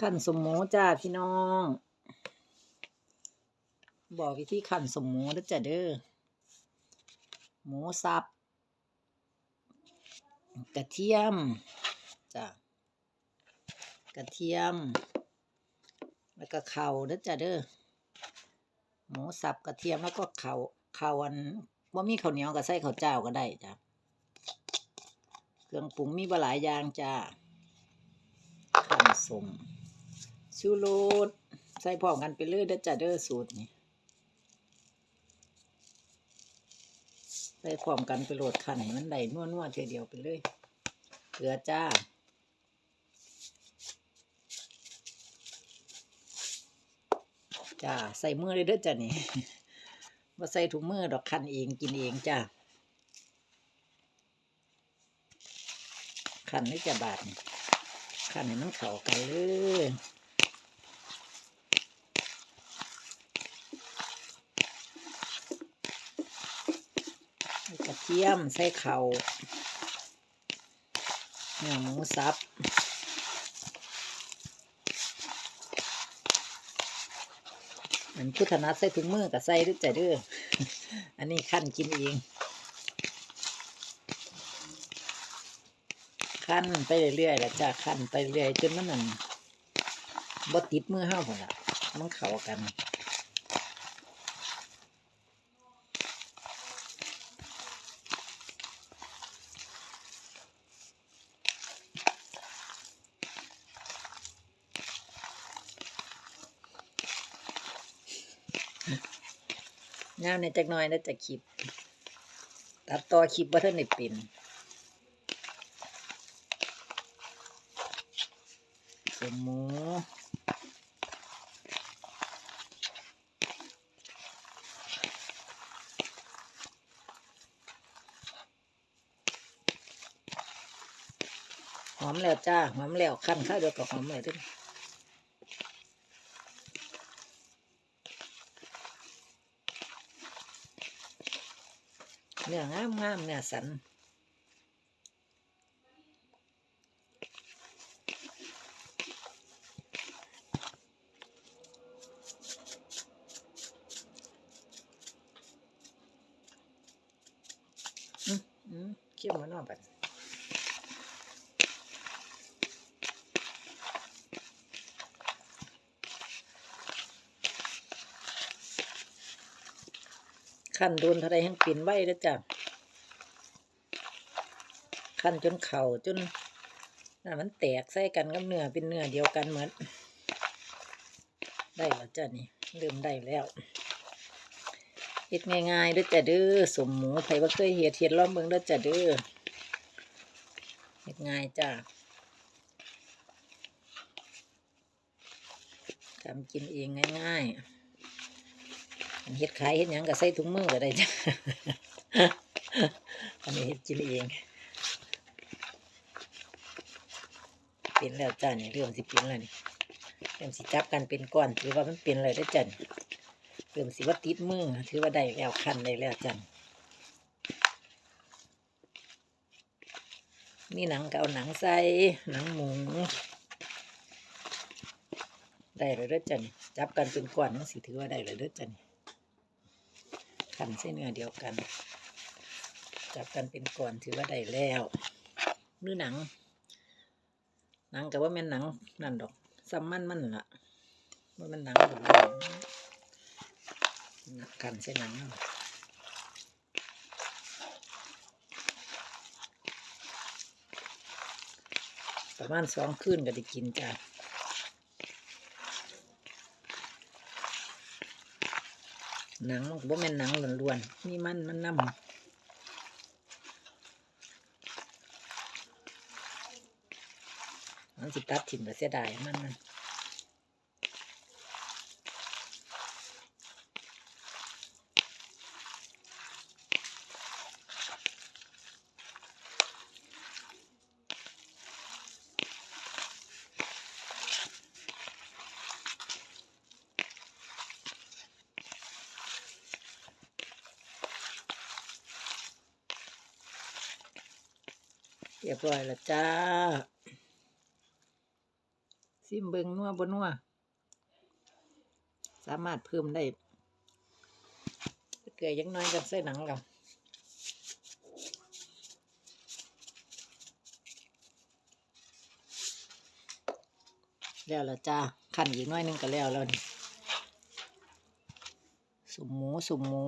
ขันสมหมูจ้าพี่น้อง บอกวิธีขันสมหมูเด้อจ้ะเด้อหมูสับ กระเทียมจ้ะกระเทียม แล้วก็เข่าเด้อจ้ะเด้อหมูสับกระเทียมแล้วก็เข่าเข่าอันว่ามีข้าวเหนียวกับใส่ข้าวเจ้าก็ได้จ้ะเครื่องปรุงมีบหลายอย่างจ้าขันสม ชูรสใส่พร้อมกันไปเลยเด้อจ้ะเด้อสูตรนี่ใส่พร้อมกันไปโหลดขันให้มันได้นัวๆเทีเดียวไปเลยเกลือจ้าจ้าใส่มือเลยเด้อจ้ะนี่ว่าใส่ถุงมือดอกคันเองกินเองจ้าคันนี่จะบาดคันให้มันเข้ากันเลยใส่กระ เทียมใส่เข่าเนื้อหมูสับอันพุทธนัดใส่ถุงมือกับใส่ด้วยจ้ะเด้ออันนี้ขั้นกินเองขั้นไปเรื่อยๆแล้วจ้ะขั้นไปเรื่อยจนมันนั่นบ่ติดมือเฮาพุ่นละมันเข้ากัน งามในจักหน่อยแล้วจะคลิป ตัดต่อคลิปว่าท่านได้เป็นสมูหอมแล้วจ้า หอมแล้วขั้นข้าวเดียวกับหอมเลยด้วย เนื้องามงามเนื้อสันอืมอืมเขียวมันออกไป ขั้นโดนเท่าไรให้ปิ่นไว้แล้วจ้ะขั้นจนเข่าจนน่ะมันแตกใส่กันกับเนื้อเป็นเนื้อเดียวกันเหมือน ได้แล้วจ้ะนี่เริ่มได้แล้วเฮ็ดง่ายๆด้อจ้ะเด้อสมหมูไผ่บ่เคยเฮ็ดเฮ็ดลองเบิ่งด้อจ้ะเด้อเฮ็ดง่ายจ้ะทำกินเองง่ายๆ เฮ็ดขายเฮ็ดหยังก็ใส่ถุงมือก็ได้จ้ะอันนี้เฮ็ดกินเองเป็นแล้วจ้าเนี่ยเริ่มสิเป็นแล้วนี่เริ่มสิจับกันเป็นก้อนถือว่ามันเป็นเลยได้จันเริ่มสิว่าติดมือถือว่าได้แล้วคันได้แล้วจันมีหนังก็เอาหนังใส่หนังหมูได้เลยเด้จันจับกันเป็นก้อนมันสิถือว่าได้เลยเด้จัน คันใส่เนื้อเดียวกัน จับกันเป็นก้อนถือว่าได้แล้วมือหนัง หนังก็ว่าแม่นหนังนั่นดอกซ้ำมันมันละว่ามันหนังดอหนักกันใส่หนังประมาณสองคืนก็ได้กินจ้ะ หนังมันก็บ่แม่นหนังล้วนๆมีมันมันน้ำมันสิตัดถิ่มก็เสียดายมันมัน เรียบร้อยแล้วจ้าซิมเบิงนัวบ่นัวสามารถเพิ่มได้เกลือยังน้อยกับใส่หนังกับแล้วละจ้าขันอีกน้อยหนึงก็แล้วแล้วนี่สุมหมูสุมหมู